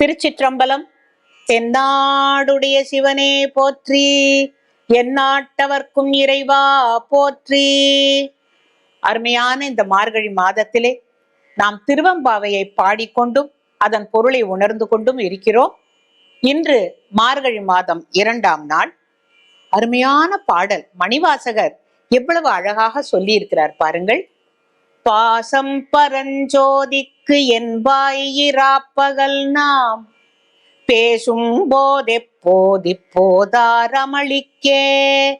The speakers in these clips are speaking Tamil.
திருச்சிற்றம்பலம் தென்னாடுடைய சிவனே போற்றி எந்நாட்டவர்க்கும் இறைவா போற்றி. அருமையான இந்த மார்கழி மாதத்திலே நாம் திருவம்பாவையை பாடிக்கொண்டும் அதன் பொருளை உணர்ந்து கொண்டும் இருக்கிறோம். இன்று மார்கழி மாதம் இரண்டாம் நாள். அருமையான பாடல் மணிவாசகர் எவ்வளவு அழகாக சொல்லி இருக்கிறார் பாருங்கள். பாசம் பரஞ்சோதிக்கு என்பாயிராப்பகல் நாம். பேசும் போதெப்போதி போதாரமளிக்கே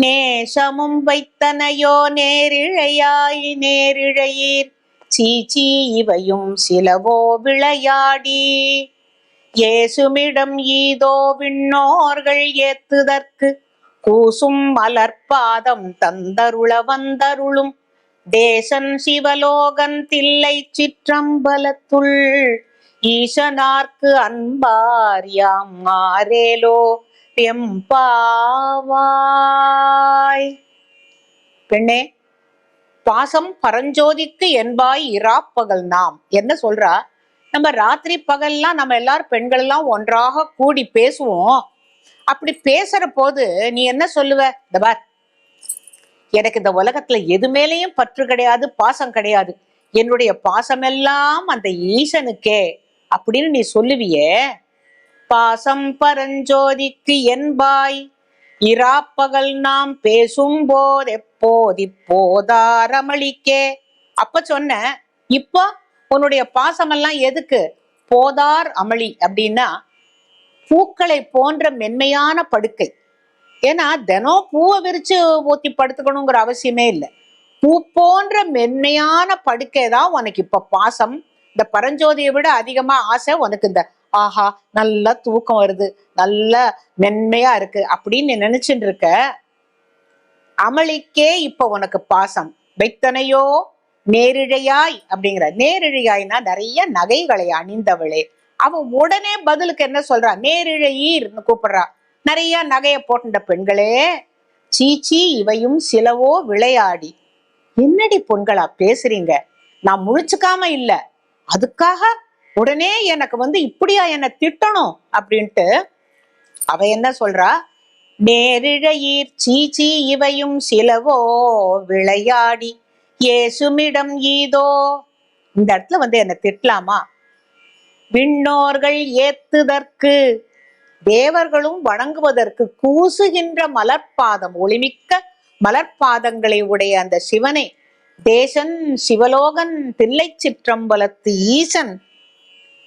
நேசமும் வைத்தனையோ நேரிழையாய் நேரிழையீர். சீச்சி இவையும் சிலவோ விளையாடி. ஏசுமிடம் ஈதோ விண்ணோர்கள் ஏத்துதற்கு. கூசும் மலர்பாதம் தந்தருள வந்தருளும். தேசன் சிவலோகன் தில்லை சிற்றம்பலத்துள். ஈசனார்க்கு அன்பாரியாம் ஆரேலோ மாறேலோ எம்பாவாய் பெண்ணே பாசம் பரஞ்சோதிக்கு என்பாய் இராப்பகல் நாம். என்ன சொல்றா? நம்ம ராத்திரி பகல்லாம் நம்ம எல்லாரும் பெண்கள் எல்லாம் ஒன்றாக கூடி பேசுவோம். அப்படி பேசுற போது நீ என்ன சொல்லுவ? இந்த பார் எனக்கு இந்த உலகத்துல எது மேலேயும் பற்று கிடையாது பாசம் கிடையாது. என்னுடைய பாசமெல்லாம் அந்த ஈசனுக்கே. அப்படின்னு நீ சொல்லுவியே. பாசம் பரஞ்சோதிக்கு என்பாய். இராப்பகல் நாம் பேசும் போது எப்போதி போதாரமளிக்கே அப்ப சொன்ன இப்போ உன்னுடைய பாசமெல்லாம் எதுக்கு? போதார் அமளி அப்படின்னா பூக்களை போன்ற மென்மையான படுக்கை. ஏன்னா தினம் பூவை விரிச்சு ஊத்தி படுத்துக்கணுங்கிற அவசியமே இல்லை. பூ போன்ற மென்மையான படுக்கை தான் உனக்கு இப்ப பாசம். இந்த பரஞ்சோதியை விட அதிகமா ஆசை உனக்கு இந்த ஆஹா நல்லா தூக்கம் வருது நல்ல மென்மையா இருக்கு அப்படின்னு நினைச்சுட்டு இருக்க. அமளிக்கே இப்ப உனக்கு பாசம். வைத்தனையோ நேரிழையாய் அப்படிங்கிற நேரிழையாய்னா நிறைய நகைகளை அணிந்தவளே. அவ உடனே பதிலுக்கு என்ன சொல்றா? நேரிழையீர்னு கூப்பிடுறா. நிறைய நகைய போட்டுண்ட பெண்களே சீச்சி இவையும் சிலவோ விளையாடி. என்னடி பொண்களா பேசுறீங்க? நான் முழிச்சுக்காம இல்ல. அதுக்காக உடனே எனக்கு வந்து இப்படியா என்ன திட்டணும் அப்படின்ட்டு அவ என்ன சொல்றா? நேரிழையீர் சீச்சி இவையும் சிலவோ விளையாடி. ஏசுமிடம் ஈதோ. இந்த இடத்துல வந்து என்ன திட்டலாமா? விண்ணோர்கள் ஏத்துதற்கு தேவர்களும் வணங்குவதற்கு கூசுகின்ற மலர்பாதம் ஒளிமிக்க மலர்பாதங்களை உடைய அந்த சிவனை. தேசன் சிவலோகன் தில்லை சிற்றம்பலத்து ஈசன்.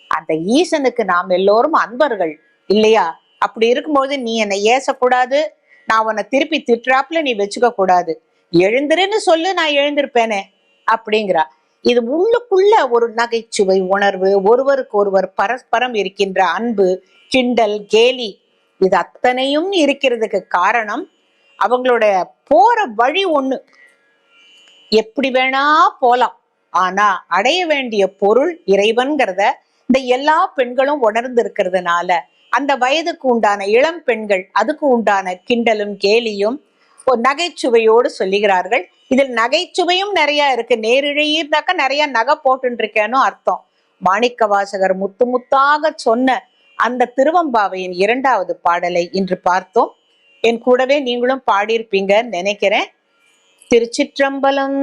அந்த ஈசனுக்கு நாம் எல்லோரும் அன்பர்கள் இல்லையா? அப்படி இருக்கும்போது நீ என்னை ஏசக்கூடாது நான் உன்னை திருப்பி திட்டுறாப்புல நீ வச்சுக்க கூடாது எழுந்துருன்னு சொல்லு நான் எழுந்திருப்பேனே அப்படிங்கிறா இது உள்ளுக்குள்ள ஒரு நகைச்சுவை உணர்வு ஒருவருக்கு ஒருவர் பரஸ்பரம் இருக்கின்ற அன்பு கிண்டல் கேலி இது அத்தனையும் இருக்கிறதுக்கு காரணம் அவங்களோட போற வழி ஒண்ணு. எப்படி வேணா போலாம் ஆனா அடைய வேண்டிய பொருள் இறைவன்கிறத இந்த எல்லா பெண்களும் உணர்ந்து இருக்கிறதுனால அந்த வயதுக்கு உண்டான இளம் பெண்கள் அதுக்கு உண்டான கிண்டலும் கேலியும் ஒரு நகைச்சுவையோடு சொல்லுகிறார்கள். இதில் நகைச்சுவையும் நிறைய இருக்கு. நேரிழையினாக்கா நிறைய நகை போட்டு இருக்கேன்னு அர்த்தம். மாணிக்க வாசகர் முத்து முத்தாக சொன்ன அந்த திருவம்பாவையின் இரண்டாவது பாடலை இன்று பார்த்தோம். என் கூடவே நீங்களும் பாடியிருப்பீங்கன்னு நினைக்கிறேன். திருச்சிற்றம்பலம்.